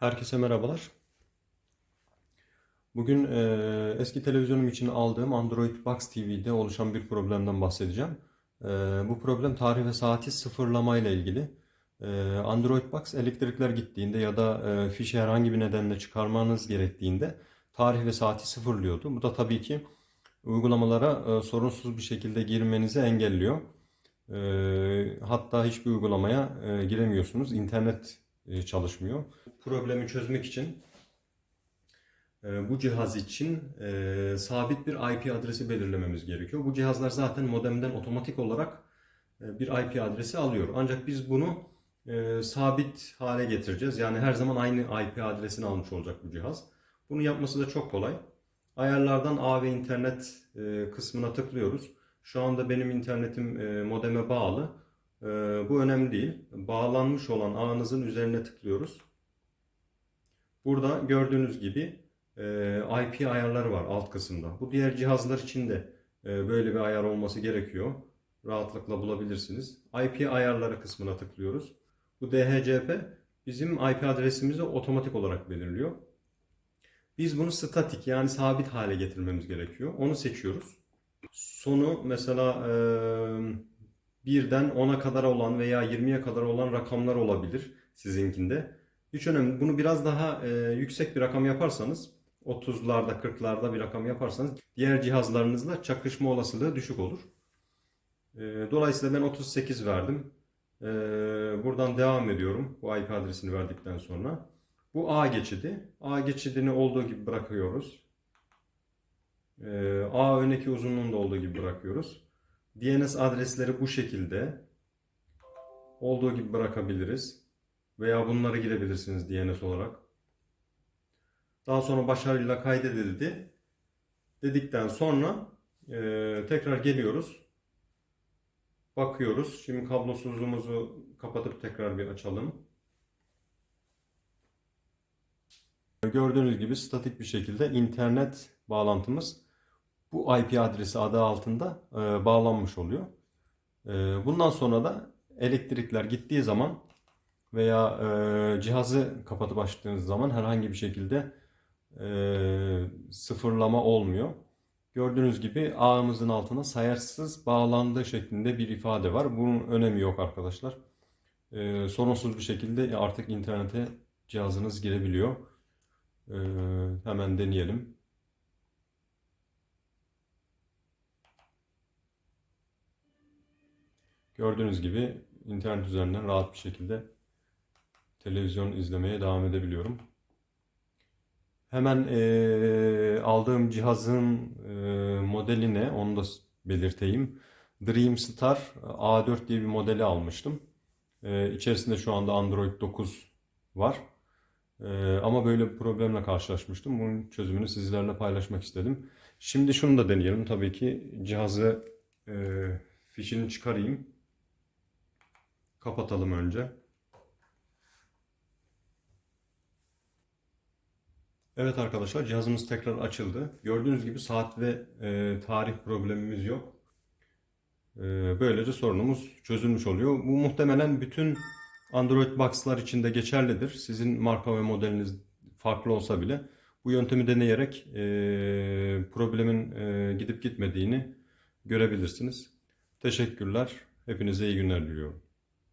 Herkese merhabalar. Bugün e, eski televizyonum için aldığım Android Box TV'de oluşan bir problemden bahsedeceğim. E, bu problem tarih ve saati sıfırlama ile ilgili. E, Android Box elektrikler gittiğinde ya da e, fişi herhangi bir nedenle çıkarmanız gerektiğinde tarih ve saati sıfırlıyordu. Bu da tabii ki uygulamalara e, sorunsuz bir şekilde girmenizi engelliyor. E, hatta hiçbir uygulamaya e, giremiyorsunuz. İnternet çalışmıyor. Problemi çözmek için e, bu cihaz için e, sabit bir IP adresi belirlememiz gerekiyor. Bu cihazlar zaten modemden otomatik olarak e, bir IP adresi alıyor. Ancak biz bunu e, sabit hale getireceğiz. Yani her zaman aynı IP adresini almış olacak bu cihaz. Bunu yapması da çok kolay. Ayarlardan ağ ve internet e, kısmına tıklıyoruz. Şu anda benim internetim e, modeme bağlı. E, bu önemli değil. Bağlanmış olan ağınızın üzerine tıklıyoruz. Burada gördüğünüz gibi e, IP ayarları var alt kısımda. Bu diğer cihazlar için de e, böyle bir ayar olması gerekiyor. Rahatlıkla bulabilirsiniz. IP ayarları kısmına tıklıyoruz. Bu DHCP bizim IP adresimizi otomatik olarak belirliyor. Biz bunu statik yani sabit hale getirmemiz gerekiyor. Onu seçiyoruz. Sonu mesela e, birden 10'a kadar olan veya 20'ye kadar olan rakamlar olabilir sizinkinde. Hiç önemli. Bunu biraz daha e, yüksek bir rakam yaparsanız 30'larda 40'larda bir rakam yaparsanız diğer cihazlarınızla çakışma olasılığı düşük olur. E, dolayısıyla ben 38 verdim. E, buradan devam ediyorum. Bu IP adresini verdikten sonra. Bu A geçidi. A geçidini olduğu gibi bırakıyoruz. E, A öndeki uzunluğunda olduğu gibi bırakıyoruz. DNS adresleri bu şekilde olduğu gibi bırakabiliriz. Veya bunları girebilirsiniz DNS olarak. Daha sonra başarıyla kaydedildi. Dedikten sonra e, tekrar geliyoruz. Bakıyoruz. Şimdi kablosuzluğumuzu kapatıp tekrar bir açalım. Gördüğünüz gibi statik bir şekilde internet bağlantımız bu IP adresi adı altında e, bağlanmış oluyor. E, bundan sonra da elektrikler gittiği zaman veya e, cihazı kapatıp açtığınız zaman herhangi bir şekilde e, sıfırlama olmuyor. Gördüğünüz gibi ağımızın altına sayarsız bağlandığı şeklinde bir ifade var. Bunun önemi yok arkadaşlar. E, sorunsuz bir şekilde artık internete cihazınız girebiliyor. E, hemen deneyelim. Gördüğünüz gibi internet üzerinden rahat bir şekilde televizyon izlemeye devam edebiliyorum. Hemen e, aldığım cihazın e, modeli ne onu da belirteyim. Dreamstar A4 diye bir modeli almıştım. E, içerisinde şu anda Android 9 var. E, ama böyle bir problemle karşılaşmıştım. Bunun çözümünü sizlerle paylaşmak istedim. Şimdi şunu da deneyelim. Tabii ki cihazı e, fişini çıkarayım. Kapatalım önce. Evet arkadaşlar cihazımız tekrar açıldı. Gördüğünüz gibi saat ve e, tarih problemimiz yok. E, böylece sorunumuz çözülmüş oluyor. Bu muhtemelen bütün Android Box'lar için de geçerlidir. Sizin marka ve modeliniz farklı olsa bile bu yöntemi deneyerek e, problemin e, gidip gitmediğini görebilirsiniz. Teşekkürler. Hepinize iyi günler diliyorum.